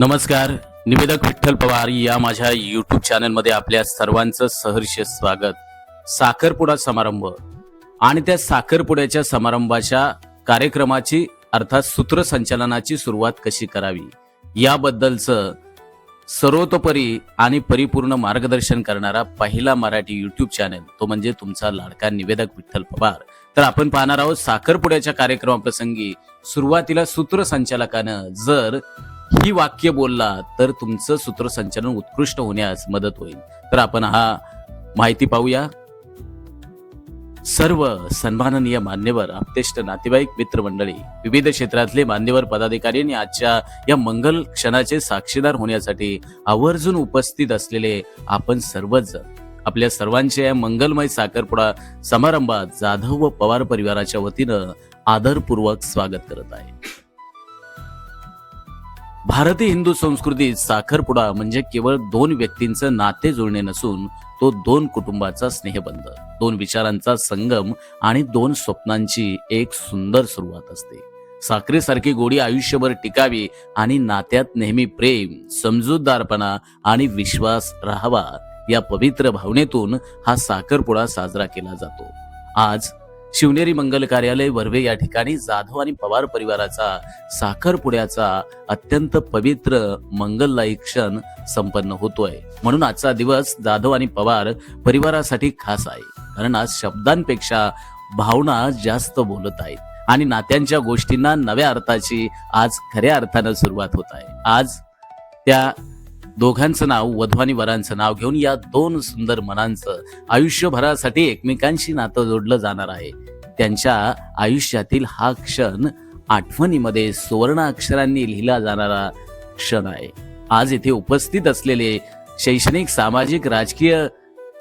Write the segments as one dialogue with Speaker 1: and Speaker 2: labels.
Speaker 1: नमस्कार निवेदक विठ्ठल पवार या माझ्या युट्यूब चॅनलमध्ये आपल्या सर्वांचं सहर्ष स्वागत. साखरपुडा समारंभ. आणि त्या साखरपुड्याच्या समारंभाच्या कार्यक्रमाची अर्थात सूत्रसंचालनाची सुरुवात कशी करावी? याबद्दलचं सर्वतोपरी आणि परिपूर्ण मार्गदर्शन करणारा पहिला मराठी युट्यूब चॅनल तो म्हणजे तुमचा लाडका निवेदक विठ्ठल पवार. तर आपण पाहणार आहोत साखरपुड्याच्या कार्यक्रमाप्रसंगी सुरुवातीला सूत्रसंचालकानं जर ही वाक्य बोलला तर तुमचं सूत्रसंचालन उत्कृष्ट होण्यास मदत होईल. तर आपण हा माहिती पाहूया. सर्व सन्माननीय मान्यवर आपतेष्ट नातेवाईक मित्रमंडळी विविध क्षेत्रातले मान्यवर पदाधिकारी आणि आजच्या या मंगल क्षणाचे साक्षीदार होण्यासाठी आवर्जून उपस्थित असलेले आपण सर्वच आपल्या सर्वांच्या या मंगलमय साखरपुडा समारंभात जाधव व पवार परिवाराच्या वतीनं आदरपूर्वक स्वागत करत आहे. भारतीय हिंदू संस्कृतीत साखरपुडा म्हणजे केवळ दोन व्यक्तींचं नाते जुळणे नसून तो दोन कुटुंबाचा स्नेहबंध. दोन विचारांचा संगम आणि दोन स्वप्नांची एक सुंदर सुरुवात असते. साखरेसारखी गोडी आयुष्यभर टिकावी आणि नात्यात नेहमी प्रेम समजूतदारपणा आणि विश्वास राहावा या पवित्र भावनेतून हा साखरपुडा साजरा केला जातो. आज शिवनेरी मंगल कार्यालय वर्वे या ठिकाणी जाधव आणि पवार परिवाराचा साखरपुड्याचा अत्यंत पवित्र मंगलदायी क्षण संपन्न होतोय. म्हणून आजचा दिवस जाधव आणि पवार परिवारासाठी खास आहे. कारण आज शब्दांपेक्षा भावना जास्त बोलत आहेत. आणि नात्यांच्या गोष्टींना नव्या अर्थाची आज खऱ्या अर्थानं सुरुवात होत आहे. आज त्या दोघांचं नाव वधू आणि वरांचं नाव घेऊन या दोन सुंदर मनांचं आयुष्यभरासाठी एकमेकांशी नातं जोडलं जाणार आहे. त्यांच्या आयुष्यातील हा क्षण आठवणीमध्ये सुवर्ण अक्षरांनी लिहिला जाणारा क्षण आहे. आज इथे उपस्थित असलेले शैक्षणिक सामाजिक राजकीय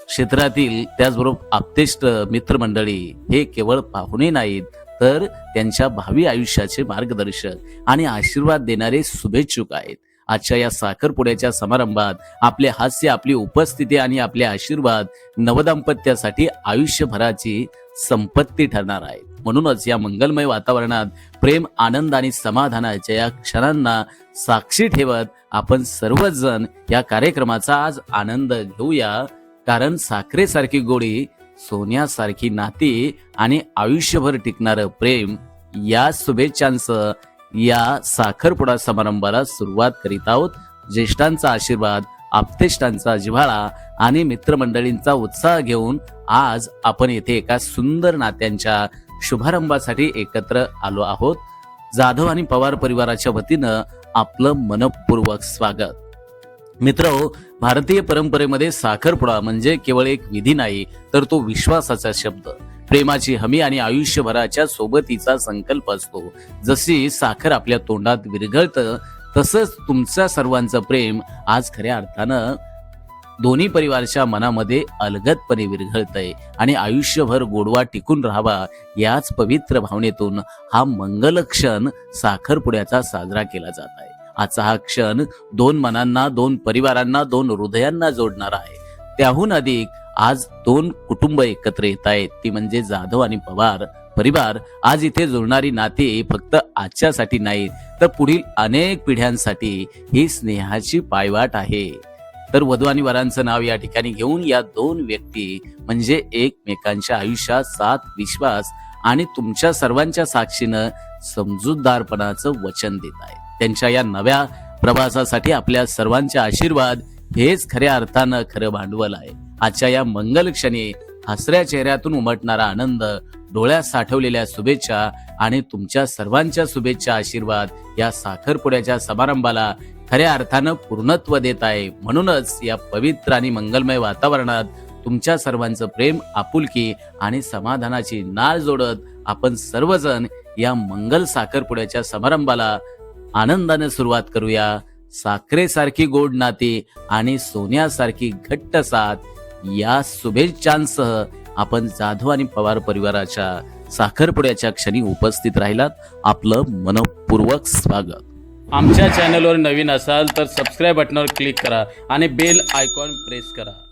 Speaker 1: क्षेत्रातील त्याचबरोबर आपतेष्ट मित्रमंडळी हे केवळ पाहुणे नाहीत तर त्यांच्या भावी आयुष्याचे मार्गदर्शक आणि आशीर्वाद देणारे शुभेच्छुक आहेत. आजच्या या साखरपुड्याच्या समारंभात आपले हास्य आपली उपस्थिती आणि आपले आशीर्वाद नवदाम्पत्यासाठी आयुष्यभराची संपत्ती ठरणार आहे. म्हणूनच या मंगलमय वातावरणात प्रेम आनंद आणि समाधानाच्या या क्षणांना साक्षी ठेवत आपण सर्वच जण या कार्यक्रमाचा आज आनंद घेऊया. कारण साखरेसारखी गोडी सोन्यासारखी नाती आणि आयुष्यभर टिकणारं प्रेम या शुभेच्छांचं या साखरपुडा समारंभाला सुरुवात करीत आहोत. ज्येष्ठांचा आशीर्वाद आपतेष्टांचा जिव्हाळा आणि मित्रमंडळींचा उत्साह घेऊन आज आपण येथे एका सुंदर नात्यांच्या शुभारंभासाठी एकत्र आलो आहोत. जाधव आणि पवार परिवाराच्या वतीनं आपलं मनपूर्वक स्वागत. मित्र हो, भारतीय परंपरेमध्ये साखरपुडा म्हणजे केवळ एक विधी नाही तर तो विश्वासाचा शब्द. प्रेमाची हमी आणि आयुष्यभराच्या सोबतीचा संकल्प असतो. जशी साखर आपल्या तोंडात विरघळतं तसंच तुमच्या सर्वांचं प्रेम आज खऱ्या अर्थानं दोन्ही परिवारच्या मनामध्ये अलगदपणे विरघळतंय आणि आयुष्यभर गोडवा टिकून राहावा याच पवित्र भावनेतून हा मंगल क्षण साखरपुड्याचा साजरा केला जात आहे. आजचा हा क्षण दोन मनांना दोन परिवारांना दोन हृदयांना जोडणारा आहे. त्याहून अधिक आज दोन कुटुंब एकत्र येत आहेत. ती म्हणजे जाधव आणि पवार. परिवार आज इथे जुळणारी नाती फक्त आजच्यासाठी नाही तर पुढील अनेक पिढ्यांसाठी ही स्नेहाची पायवाट आहे. तर वधू आणि वरांचं नाव या ठिकाणी घेऊन या दोन व्यक्ती म्हणजे एकमेकांच्या आयुष्यात साथ विश्वास आणि तुमच्या सर्वांच्या साक्षीनं समजूतदारपणाचं वचन देत आहे त्यांच्या या नव्या प्रवासासाठी आपल्या सर्वांचे आशीर्वाद हेच खऱ्या अर्थानं खरं भांडवल आहे. आजच्या या मंगल क्षणी हसऱ्या चेहऱ्यातून उमटणारा आनंद डोळ्यात साठवलेल्या शुभेच्छा आणि तुमच्या सर्वांच्या शुभेच्छा आशीर्वाद या साखरपुड्याच्या समारंभाला खऱ्या अर्थानं पूर्णत्व देत आहे. म्हणूनच या पवित्र आणि मंगलमय वातावरणात तुमच्या सर्वांचं प्रेम आपुलकी आणि समाधानाची नाळ जोडत आपण सर्वजण या मंगल साखरपुड्याच्या समारंभाला आनंदाने सुरुवात करूया. साखरेसारखी गोड नाती आणि सोन्यासारखी घट्ट साथ या शुभेच्छांसह आपण जाधव आणि पवार परिवाराच्या साखरपुड्याच्या क्षणी उपस्थित राहिलात. आपलं मनपूर्वक स्वागत. आमच्या चॅनलवर नवीन असाल तर सबस्क्राईब बटनावर क्लिक करा आणि बेल आयकॉन प्रेस करा.